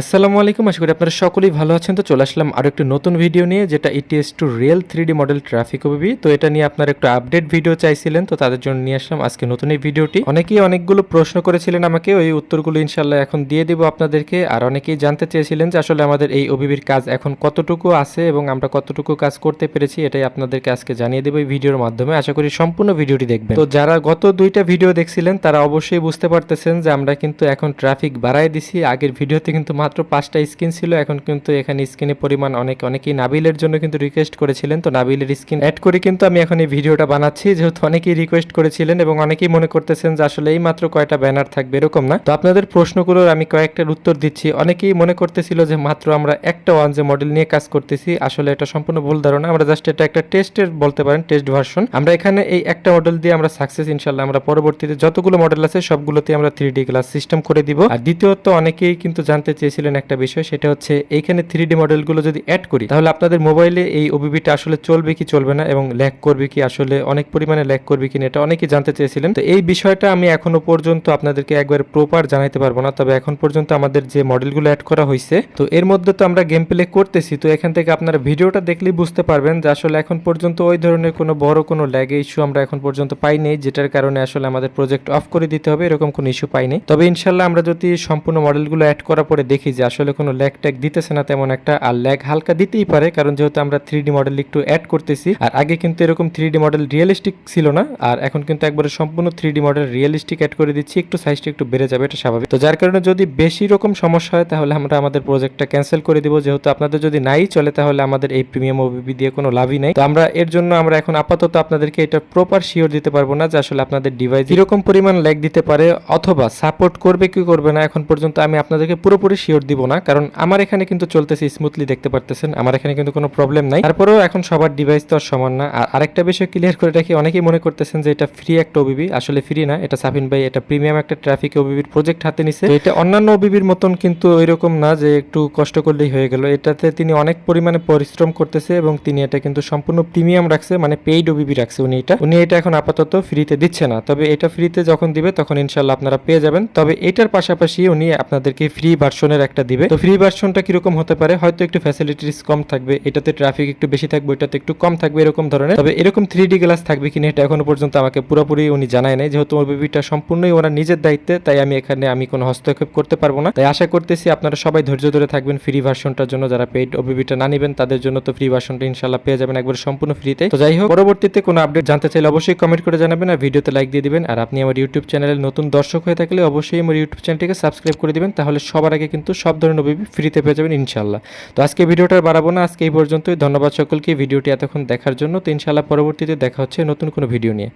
আসসালামু আলাইকুম, আশা করি আপনারা সকলেই ভালো আছেন। তো চলে আসলাম আরও একটি নতুন ভিডিও নিয়ে, যেটা ETS two real three D model traffic OBB তো এটা নিয়ে আপনারা একটু আপডেট ভিডিও চাইছিলেন, তো তাদের জন্য নিয়ে আসলাম আজকে নতুন এই ভিডিওটি অনেকেই অনেকগুলো প্রশ্ন করেছিলেন আমাকে, ওই উত্তরগুলো ইনশাল্লাহ এখন দিয়ে দিব আপনাদেরকে। আর অনেকেই জানতে চেয়েছিলেন যে আসলে আমাদের এই ওবিবির কাজ এখন কতটুকু আছে এবং আমরা কতটুকু কাজ করতে পেরেছি, এটাই আপনাদেরকে আজকে জানিয়ে দেবো এই ভিডিওর মাধ্যমে। আশা করি সম্পূর্ণ ভিডিওটি দেখবেন। তো যারা গত দুইটা ভিডিও দেখছিলেন, তারা অবশ্যই বুঝতে পারতেছেন যে আমরা কিন্তু এখন ট্রাফিক বাড়াই দিছি। আগের ভিডিওতে কিন্তু মাত্র পাঁচটা স্ক্রিন ছিল, এখন কিন্তু এখানে স্ক্রিনের পরিমাণ অনেক, অনেকেই নাবিলের জন্য কিন্তু রিকোয়েস্ট করেছিলেন, তো নাবিলের স্ক্রিন অ্যাড করে কিন্তু আমি এখন এই ভিডিওটা বানাচ্ছি, যেহেতু অনেকেই রিকোয়েস্ট করেছিলেন এবং অনেকেই মনে করতেছেন যে আসলে এই মাত্র কয়টা ব্যানার থাকবে, এরকম না। তো আপনাদের প্রশ্নগুলোর আমি কয়েকটার উত্তর দিচ্ছি, অনেকেই মনে করতেছিল যে মাত্র আমরা একটা ওয়ান যে মডেল নিয়ে কাজ করতেছি, আসলে এটা সম্পূর্ণ ভুল ধারণা, আমরা জাস্ট এটা একটা টেস্টের বলতে পারেন টেস্ট ভার্সন আমরা এখানে এই একটা মডেল দিয়ে আমরা সাকসেস ইনশাল্লাহ আমরা পরবর্তীতে যতগুলো মডেল আছে সবগুলোতে আমরা থ্রি ডি ক্লাস সিস্টেম করে দিব। আর দ্বিতীয়ত, অনেকেই কিন্তু জানতে চেয়েছিলেন একটা বিষয়, সেটা হচ্ছে এইখানে থ্রি ডি মডেলগুলো যদি অ্যাড করি, তাহলে আপনাদের মোবাইলে এই ওবিবিটা আসলে চলবে কি চলবে না এবং ল্যাক করবে কি, আসলে অনেক পরিমাণে ল্যাক করবে কিনা এটা অনেকেই জানতে চেয়েছিলেন। তো এই বিষয়টা আমি এখনও পর্যন্ত আপনাদেরকে একবার প্রপার জানাইতে পারব না, তবে এখন পর্যন্ত আমাদের যে মডেলগুলো অ্যাড করা হয়েছে তো এর মধ্যে তো আমরা গেম প্লে করতেছি, তো এখান থেকে আপনারা ভিডিওটা দেখলেই বুঝতে পারবেন যে আসলে এখন পর্যন্ত ওই ধরনের কোনো বড় কোনো ল্যাগ ইস্যু আমরা এখন পর্যন্ত পাইনি যেটার কারণে আসলে আমাদের প্রজেক্ট অফ করে দিতে হবে, এরকম কোনো ইস্যু পাইনি তবে ইনশাল্লাহ আমরা যদি সম্পূর্ণ মডেলগুলো অ্যাড করার পরে দেখি যে আসলে কোনো ল্যাগ ট্যাগ দিতেছে না তেমন একটা, আর ল্যাগ হালকা দিতেই পারে, কারণ যেহেতু আমরা থ্রি ডি মডেল একটু অ্যাড করতেছি, আর আগে কিন্তু এরকম থ্রি ডি মডেল রিয়েলিস্টিক ছিল না, আর এখন কিন্তু একবারে সম্পূর্ণ three D model realistic add করে দিচ্ছি, একটু সাইজটা একটু বেড়ে যাবে, এটা স্বাভাবিক। তো যার কারণে যদি বেশি রকম সমস্যা হয়, তাহলে আমরা আমাদের প্রজেক্টটা ক্যান্সেল করে দিব, যেহেতু আপনাদের যদি নাই চলে, তাহলে আমাদের এই প্রিমিয়াম ওবিবি দিয়ে কোনো লাভই নাই। তো আমরা এর জন্য আমরা এখন আপাতত আপনাদেরকে এটা প্রপার শিওর দিতে পারব না যে আসলে আপনাদের ডিভাইস এরকম পরিমাণ ল্যাগ দিতে পারে, অথবা সাপোর্ট করবে কি করবে না, এখন পর্যন্ত আমি আপনাদেরকে পুরোপুরি শিওর দিব না, কারণ আমার এখানে কিন্তু চলতেছে স্মুথলি দেখতে পারতেছেন, আমার এখানে কিন্তু কোনো প্রবলেম নাই। তারপরেও এখন সবার ডিভাইস তো আর সমান না। আর আরেকটা বিষয় ক্লিয়ার করে রাখি, অনেকেই মনে করতেছেন যে এটা ফ্রি একটা ওবিবি আসলে ফ্রি না, এটা সাফিন ভাই, এটা প্রিমিয়াম একটা ট্রাফিক ওবিবির প্রজেক্ট হাতে নিছে। এটা অন্যান্য ওবিবির মতন কিন্তু ওইরকম না যে একটু কষ্ট করলেই হয়ে গেল। এটাতে তিনি অনেক পরিমাণে পরিশ্রম করতেছে এবং তিনি এটা কিন্তু সম্পূর্ণ প্রিমিয়াম রাখছে মানে পেইড ওবিবি রাখছে উনি এটা। উনি এটা এখন আপাতত ফ্রিতে দিচ্ছে না। তবে এটা ফ্রিতে যখন দিবে, তখন ইনশাল্লাহ আপনারা পেয়ে যাবেন। তবে এটার পাশাপাশি উনি আপনাদেরকে ফ্রি ভার্সনের একটা দিবে। তো ফ্রি ভার্সনটা কীরকম হতে পারে? হয়তো একটু ফ্যাসিলিটিস কম থাকবে, এটাতে ট্রাফিক একটু বেশি থাকবে এটাতে একটু কম থাকবে, এরকম ধরনের। তবে এরকম থ্রি ডি গ্লাস থাকবে কিনা এটা এখনও পর্যন্ত আমাকে পুরোপুরি উনি জানায় নাই। যেহেতু ওবিবিটা সম্পূর্ণই ওনার নিজের দায়িত্বে, তাই আমি এখানে আমি কোনো হস্তক্ষেপ করতে পারব না। তাই আশা করতেছি আপনারা সবাই ধৈর্য ধরে থাকবেন ফ্রি ভার্সনটার জন্য। যারা পেইড ওবিবিটা না নেবেন, তাদের জন্য তো ফ্রি ভার্সনটা ইনশাল্লাহ পেয়ে যাবেন একবার সম্পূর্ণ ফ্রিতে তো যাই হোক, পরবর্তীতে কোনো আপডেট জানতে চাইলে অবশ্যই কমেন্ট করে জানাবেন আর ভিডিওতে লাইক দিয়ে দিবেন। আর আপনি আমার ইউটিউব চ্যানেলের নতুন দর্শক হয়ে থাকলে অবশ্যই আমার ইউটিউব চ্যানেলটিকে সাবস্ক্রাইব করে দিবেন। তাহলে সবার আগে কিন্তু সব ধরনের বই ফ্রিতে পেয়ে যাবেন ইনশাল্লাহ তো আজকে ভিডিওটা বাড়াবো না, আজকে এই পর্যন্তই। ধন্যবাদ সকলকে ভিডিওটি এতক্ষণ দেখার জন্য। তো ইনশাল্লাহ পরবর্তীতে দেখা হচ্ছে নতুন কোনো ভিডিও নিয়ে।